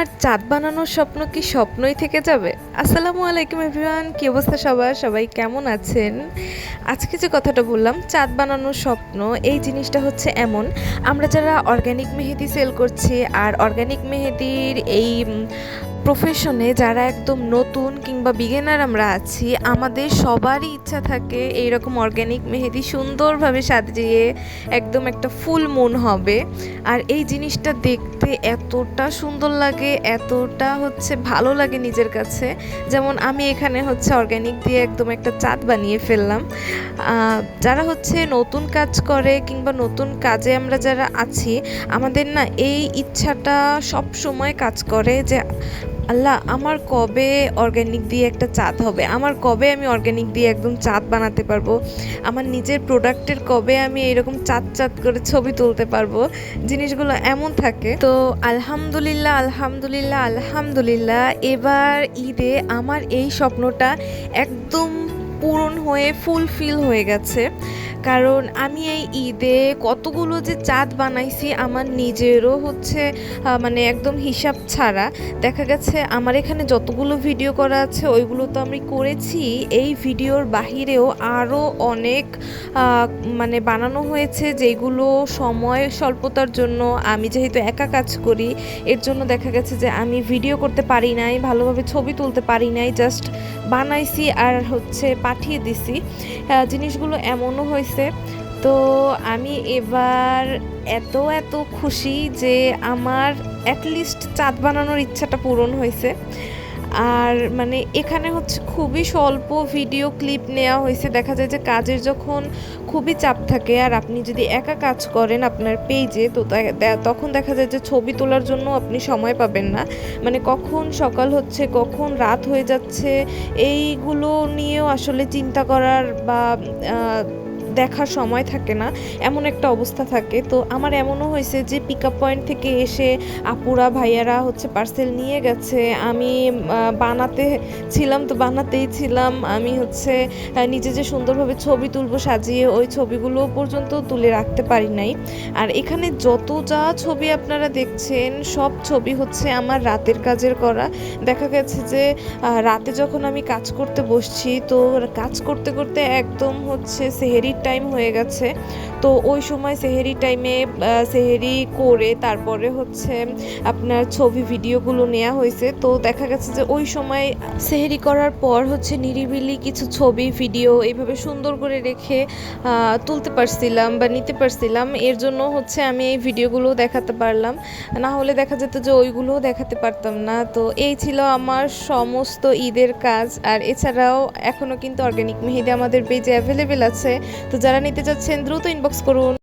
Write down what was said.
আমার চাঁদ বানানোর স্বপ্ন কি স্বপ্নই থেকে যাবে? আসসালামু আলাইকুম এভরিওয়ান কী অবস্থা সবার? সবাই কেমন আছেন? আজকে যে কথাটা বললাম, চাঁদ বানানোর স্বপ্ন, এই জিনিসটা হচ্ছে এমন, আমরা যারা অর্গ্যানিক মেহেদি সেল করছি, আর অর্গ্যানিক মেহেদির এই প্রফেশনে যারা একদম নতুন কিংবা বিগিনার আমরা আছি, আমাদের সবারই ইচ্ছা থাকে এইরকম অর্গ্যানিক মেহেদি সুন্দরভাবে সাজিয়ে একদম একটা ফুল মুন হবে। আর এই জিনিসটা দেখতে এতটা সুন্দর লাগে, এতটা হচ্ছে ভালো লাগে নিজের কাছে। যেমন আমি এখানে হচ্ছে অর্গ্যানিক দিয়ে একদম একটা চাঁদ বানিয়ে ফেললাম। যারা হচ্ছে নতুন কাজ করে কিংবা নতুন কাজে আমরা যারা আছি, আমাদের না এই ইচ্ছাটা সব সময় কাজ করে যে আল্লাহ, আমার কবে অর্গ্যানিক দিয়ে একটা চাঁদ হবে? আমার কবে আমি অর্গ্যানিক দিয়ে একদম চাঁদ বানাতে পারব? আমার নিজের প্রোডাক্টের কবে আমি এরকম চাঁদ চাঁদ করে ছবি তুলতে পারব? জিনিসগুলো এমন থাকে। তো আলহামদুলিল্লাহ আলহামদুলিল্লাহ আলহামদুলিল্লাহ, এবার ঈদে আমার এই স্বপ্নটা একদম পূরণ হয়ে ফুলফিল হয়ে গেছে। কারণ আমি এই ঈদে কতগুলো যে চাঁদ বানাইছি আমার নিজেরও হচ্ছে মানে একদম হিসাব ছাড়া। দেখা গেছে আমার এখানে যতগুলো ভিডিও করা আছে, ওইগুলো তো আমি করেছি। এই ভিডিওর বাহিরেও আরও অনেক মানে বানানো হয়েছে যেগুলো সময়, স্বল্পতার জন্য আমি যেহেতু একা কাজ করি, এর জন্য দেখা গেছে যে আমি ভিডিও করতে পারি নাই, ভালোভাবে ছবি তুলতে পারি নাই, জাস্ট বানাইছি আর হচ্ছে পাঠিয়ে দিছি। জিনিসগুলো এমনও হয়েছে তো আমি এবার এত এত খুশি যে আমার অ্যাটলিস্ট চাঁদ বানানোর ইচ্ছাটা পূরণ হয়েছে। আর মানে এখানে হচ্ছে খুবই স্বল্প ভিডিও ক্লিপ নেওয়া হয়েছে। দেখা যায় যে কাজের যখন খুবই চাপ থাকে, আর আপনি যদি একা কাজ করেন আপনার পেজে তো তখন দেখা যায় যে ছবি তোলার জন্য আপনি সময় পাবেন না। মানে কখন সকাল হচ্ছে, কখন রাত হয়ে যাচ্ছে, এইগুলো নিয়েও আসলে চিন্তা করার বা দেখার সময় থাকে না, এমন একটা অবস্থা থাকে। তো আমার এমনও হয়েছে যে পিক আপ পয়েন্ট থেকে এসে আপুরা, ভাইয়ারা হচ্ছে পার্সেল নিয়ে গেছে। আমি বানাতে ছিলাম তো বানাতেই ছিলাম। আমি হচ্ছে নিজে যে সুন্দরভাবে ছবি তুলবো, সাজিয়ে ওই ছবিগুলো পর্যন্ত তুলে রাখতে পারি নাই। আর এখানে যত যা ছবি আপনারা দেখছেন, সব ছবি হচ্ছে আমার রাতের কাজের করা। দেখা গেছে যে রাতে যখন আমি কাজ করতে বসছি, তো কাজ করতে করতে একদম হচ্ছে সেহেরির টাইম হয়ে গেছে। তো ওই সময় সেহেরি টাইমে সেহেরি করে তারপরে হচ্ছে আপনার ছবি ভিডিওগুলো নেওয়া হয়েছে। তো দেখা গেছে যে ওই সময় সেহেরি করার পর হচ্ছে নিরিবিলি কিছু ছবি ভিডিও এইভাবে সুন্দর করে রেখে তুলতে পারছিলাম বা নিতে পারছিলাম। এর জন্য হচ্ছে আমি এই ভিডিওগুলো দেখাতে পারলাম। না হলে দেখা যেত যে ওইগুলোও দেখাতে পারতাম না। তো এই ছিল আমার সমস্ত ঈদের কাজ। আর এছাড়াও এখনও কিন্তু অর্গ্যানিক মেহেদি আমাদের পেজে অ্যাভেলেবেল আছে। তো যারা নিতে চাচ্ছেন দ্রুত ইনবক্স করুন।